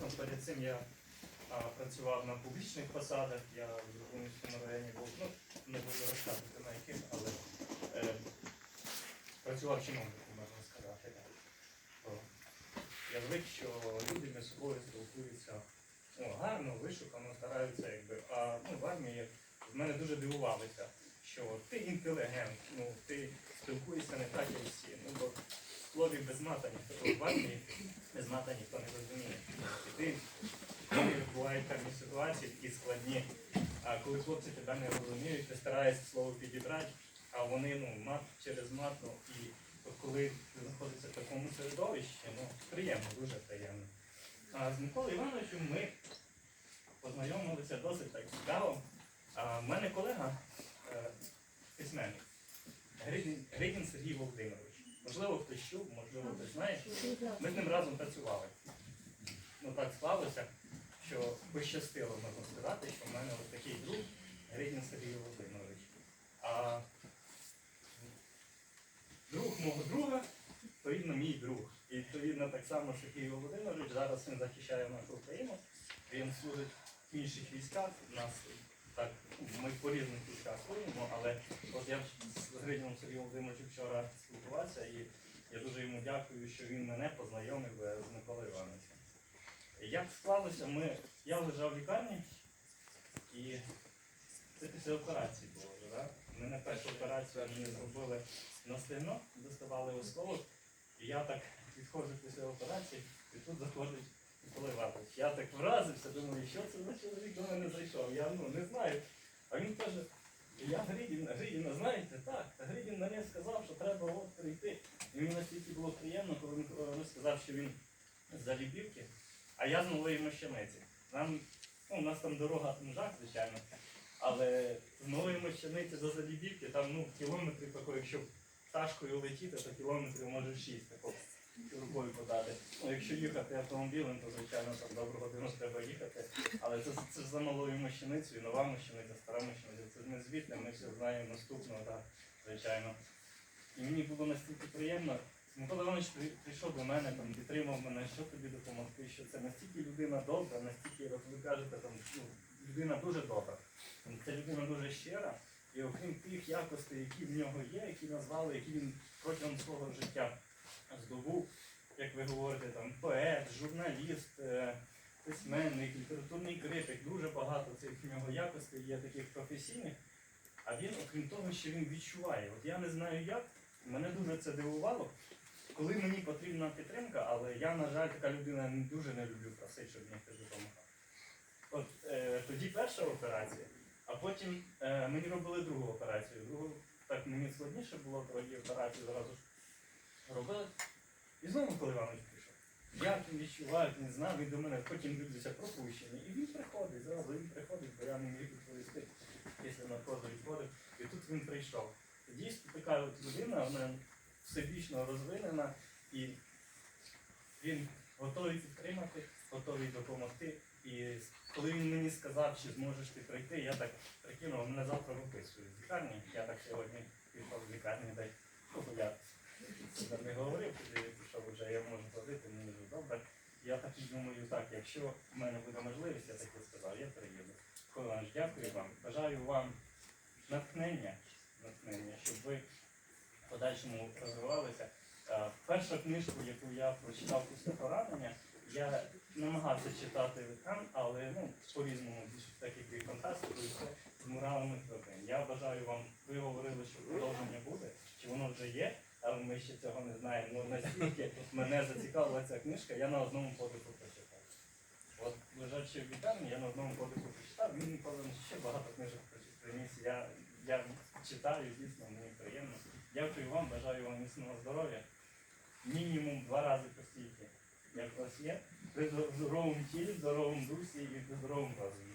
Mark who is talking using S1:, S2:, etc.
S1: Ну, перед цим я а, працював на публічних посадах, я в Жукунівському районі був, ну, не буду розказувати на яких, але е, працював чиновником, можна сказати. О, Я звик, що люди між собою спілкуються ну, гарно, вишукано, стараються, якби. А ну, в армії в мене дуже дивувалися, що ти інтелігент, ну ти спілкуєшся не так, як всі. Ну, бо слові без мата ніхто в без мата ніхто не розуміє. І ти бувають певні ситуації, такі складні, а коли хлопці тебе не розуміють, ти стараєшся слово підібрати, а вони ну, мат через мат, ну, і коли ти знаходишся в такому середовищі, ну, приємно, дуже приємно. А з Миколою Івановичем ми познайомилися досить так цікаво. В мене колега е, письменник Гридін Сергій Володимирович. Можливо, хтось чув, можливо, хтось знає. Ми з ним разом працювали. Ну так склалося, що пощастило, можна сказати, що в мене ось такий друг Гридін Сергій Володимирович. А друг мого друга, відповідно, мій друг. І відповідно так само Сергій Володимирович, зараз він захищає нашу Україну. Він служить в інших військах. У нас так, ми по різних військах служимо, але от я з Гридіном Сергієм Володимировичем вчора спілкувався і я дуже йому дякую, що він мене познайомив е, з Миколою Івановичем. Як склалося, ми, я лежав в лікарні і це після операції було вже, да? Мене першу операцію мені зробили на стегно, доставали осколок, і я так відходжу після операції, і тут заходить Іванович. Я так вразився, думаю, що це за чоловік до мене зайшов. Я ну не знаю. А він каже, я Гридіна, Гридіна, знаєте, так, та Гридін мені сказав, що треба от прийти. І мені настільки було приємно, коли він сказав, що він з Залібівки, а я з Нової Мощаниці. Нам, ну, у нас там дорога жах, звичайно. Але з Нової Мощаниці до Залібівки, там ну, кілометрів такої, якщо пташкою летіти, то кілометрів може 6 такого рукою подати. Ну, якщо їхати автомобілем, то звичайно там добру годину треба їхати. Але це, це ж за малою мощаницею, нова мощаниця, стара мощаниця. Це ж не звідти, ми все знаємо наступного, так, звичайно. І мені було настільки приємно. Микола Іванович прийшов до мене, там, підтримав мене, що тобі допомогти, що це настільки людина добра, настільки, от ви кажете, там, ну, людина дуже добра. Там, Ця людина дуже щира. І окрім тих якостей, які в нього є, які назвали, які він протягом свого життя здобув, як ви говорите, там поет, журналіст, е, письменник, літературний критик, дуже багато цих в нього якостей є таких професійних. А він, окрім того, що він відчуває. От я не знаю як, мене дуже це дивувало. Коли мені потрібна підтримка, але я, на жаль, така людина дуже не люблю просити, щоб мені хтось допомагав. От е, тоді перша операція, а потім е, мені робили другу операцію. Другу, так мені складніше було, тоді операцію зразу ж робили. І знову Микола Іванович прийшов. Як він відчуває, не знав, він до мене потім дивлюся пропущений. І він приходить, зразу він приходить, бо я не міг відповісти. Після наркозу відходив. І тут він прийшов. Дійсно така от людина, вона всебічно розвинена і він готовий підтримати, готовий допомогти. І коли він мені сказав, чи зможеш ти прийти, я так прикинув, мене завтра виписують з лікарні. Я так сьогодні пішов з лікарні, дай ну, я не говорив, коли вже, я можу ходити, мені вже добре. Я так і думаю, так, якщо в мене буде можливість, я так і сказав, я приїду. Микола дякую вам. Бажаю вам натхнення, натхнення, щоб ви в подальшому розвивалися. Е, Першу книжку, яку я прочитав після поранення, я намагався читати там, але ну, по-різному більше так як і все з муралами тварин. Я бажаю вам, ви говорили, що продовження буде, чи воно вже є, ще цього не знаємо. Ну настільки мене зацікавила ця книжка, я на одному подиху прочитав. От лежачи в лікарні, я на одному подиху прочитав, він ніколи ще багато книжок приніс. Я, я читаю, дійсно, мені приємно. Дякую вам, бажаю вам міцного здоров'я. Мінімум два рази постійки, як у вас є. В здоровому тілі, здоровому дусі і в здоровому розумі.